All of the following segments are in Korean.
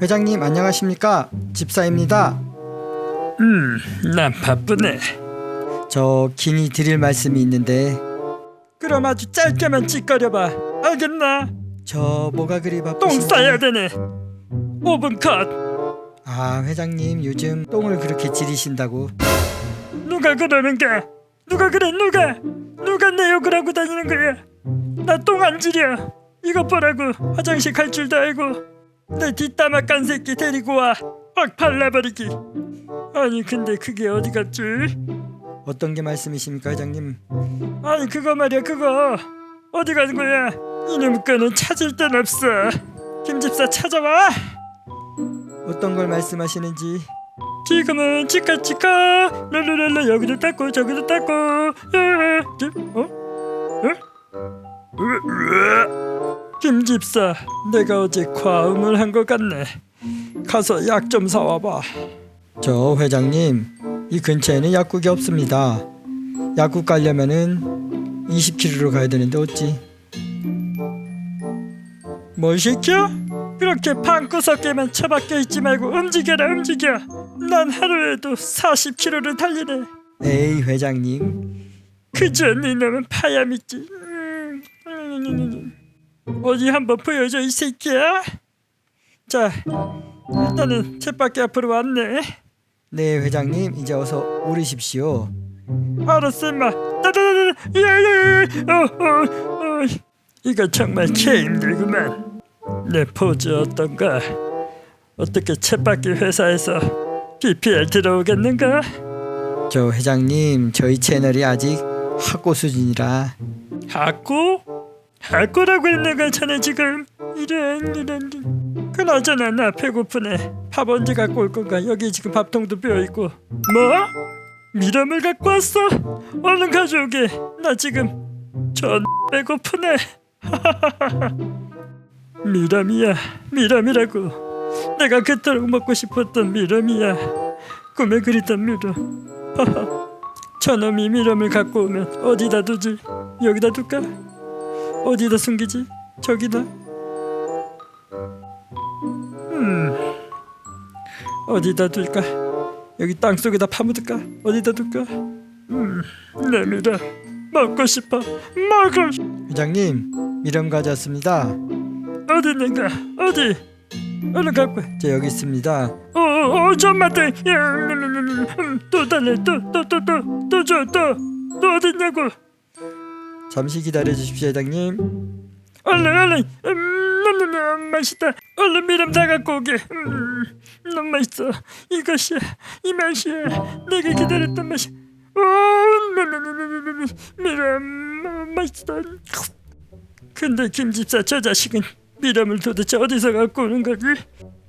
회장님 안녕하십니까? 집사입니다. 음, 난 바쁘네. 저 긴히 드릴 말씀이 있는데 그럼 아주 짧게만 찌꺼려봐. 알겠나? 저 뭐가 그리 똥 바쁘신지 싸야 되네. 5분 컷. 아 회장님 요즘 똥을 그렇게 지리신다고 누가 그러는가? 누가 그래 누가? 누가 내 욕을 하고 다니는 거야? 나 똥 안 지려. 이것 보라고 화장실 갈 줄도 알고 내 뒷담화 깐 새끼 데리고 와. 확 발라버리기. 아니 근데 그게 어디 갔지? 어떤 게 말씀이십니까 회장님? 아니 그거 말이야 그거 어디 가는 거야? 이놈 거는 찾을 데는 없어. 김 집사 찾아와. 어떤 걸 말씀하시는지 지금은 치카 치카 랄랄랄라 여기도 닦고 저기도 닦고 야, 김, 어? 어? 김 집사 내가 어제 과음을 한 것 같네 가서 약 좀 사와봐 저 회장님 이 근처에는 약국이 없습니다. 약국 가려면은 20km로 가야 되는데 어찌? 뭐 시켜? 그렇게 방구석에만 처박혀 있지 말고 움직여라 움직여 난 하루에도 40km를 달리네 에이 회장님 그저 니놈은 파야 믿지 음, 음, 음, 음. 어디 한번 보여줘 이 새끼야? 자 일단은 쳇바퀴 앞으로 왔네. 네 회장님 이제 어서 오르십시오. 알았어 임마. 따다다다 야야야 어, 어, 어. 이거 정말 개 힘들구만. 내 포즈 어떤가? 어떻게 쳇바퀴 회사에서 PPL 들어오겠는가? 저 회장님 저희 채널이 아직 학고 수준이라. 학고? 학고라고 했는 걸 전에 지금? 이런 이런 그나저나 나 배고프네. 밥 언제 갖고 올 건가? 여기 지금 밥통도 비어있고. 뭐? 미럼을 갖고 왔어? 얼른 가져오게 나 지금 전 배고프네. 미람이야 미람이라고. 내가 그토록 먹고 싶었던 미람이야. 꿈에 그리던 미람 저놈이 미럼을 갖고 오면 어디다 두지? 여기다 둘까? 어디다 숨기지? 저기다? 음 어디다 둘까? 여기 땅 속에다 파묻을까? 어디다 둘까? 음 내 미럼 먹고 싶어 싶... 회장님 미럼 가져왔습니다. 어디 있는가? 어디? 얼른 갖고 와. 저 여기 있습니다. 어, 어, 어, 잠만 더. 야, 음, 음, 음, 음, 또 달래, 또, 또, 또, 또, 또 줘, 또, 또 어디 있냐고. 잠시 기다려 주십시오 회장님. 얼른, 얼른. 음, 음, 음, 음, 맛있다. 얼른 미름 다 갖고 오게. 음, 너무 맛있어. 이것이야, 이 맛이야. 내가 기다렸던 맛이. 오, 음, 음, 음, 음, 음, 음, 미름 음, 맛있다. 근데 김집사 저 자식은 미름을 도대체 어디서 갖고 오는 거지?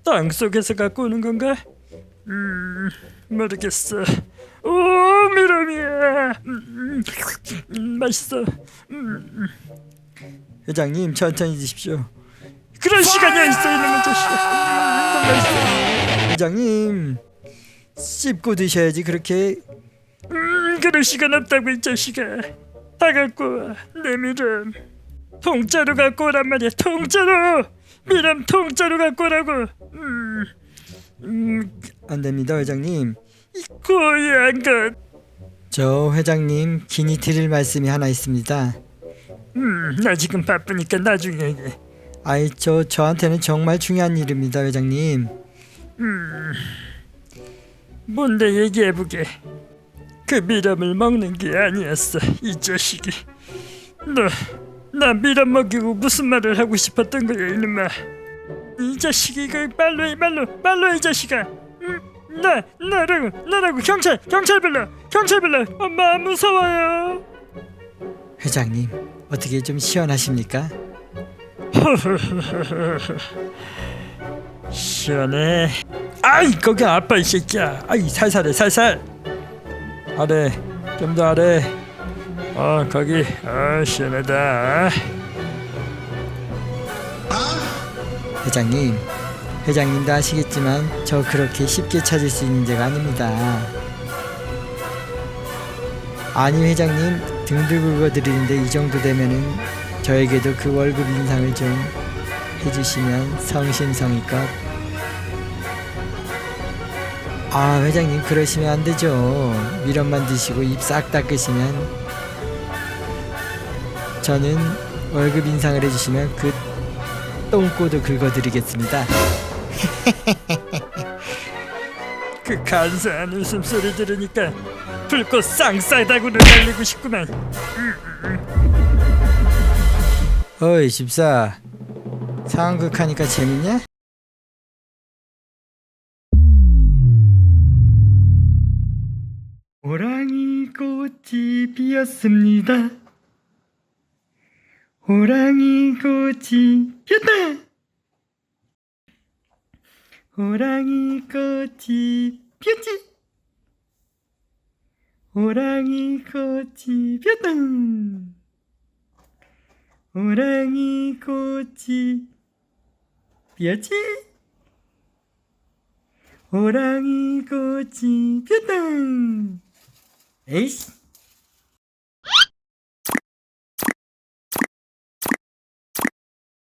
땅 속에서 갖고 오는 건가? 음 모르겠어. 오 미름이야. 음, 음, 맛있어. 음, 회장님 천천히 드십시오. 그런 시간이 어딨어 이놈의 자식아. 음. 회장님 씹고 드셔야지 그렇게 음 그럴 시간 없다고 이 자식아. 다 갖고 와. 내 미름. 통짜로 갖고 오란 말이야. 통짜로. 미름 통짜로 갖고 오라고. 음. 음, 안 됩니다 회장님. 이 고얀 것. 저 회장님 긴히 드릴 말씀이 하나 있습니다. 음, 나 지금 바쁘니까 나중에 얘기해. 아이 저 저한테는 정말 중요한 일입니다 회장님. 뭔데 얘기해보게. 그 미람을 먹는 게 아니었어, 이 자식이. 너, 나 미람 먹이고 무슨 말을 하고 싶었던 거야, 이놈아. 이 자식이 그 말로 해, 말로, 말로 해, 이 자식아. 음, 나, 나라고, 나라고 경찰, 경찰 불러, 경찰 불러. 엄마 무서워요. 회장님 어떻게 좀 시원하십니까? 시원해. 아이 거기 아빠 이 새끼야. 아이 살살해 살살. 아래 좀 더 아래. 어 거기 어 시원하다. 회장님 회장님도 아시겠지만 저 그렇게 쉽게 찾을 수 있는 데가 아닙니다. 아니 회장님 등 들고 긁어드리는데 이 정도 되면은 저에게도 그 월급 인상을 좀 해주시면 성심성의껏. 아 회장님 그러시면 안 되죠. 미련만 드시고 입 싹 닦으시면. 저는 월급 인상을 해주시면 그 똥꼬도 긁어드리겠습니다 그 간사한 웃음소리 들으니까 불꽃 쌍싸다구를 날리고 싶구만. 어이 집사. 상황극 하니까 재밌냐? 호랑이 꽃이 피었습니다. 호랑이 꽃이 피었다 호랑이 꽃이 피었지 호랑이 꽃이 피었다 호랑이 꽃이 피었지? 호랑이 꽃이 피었다! 에이씨!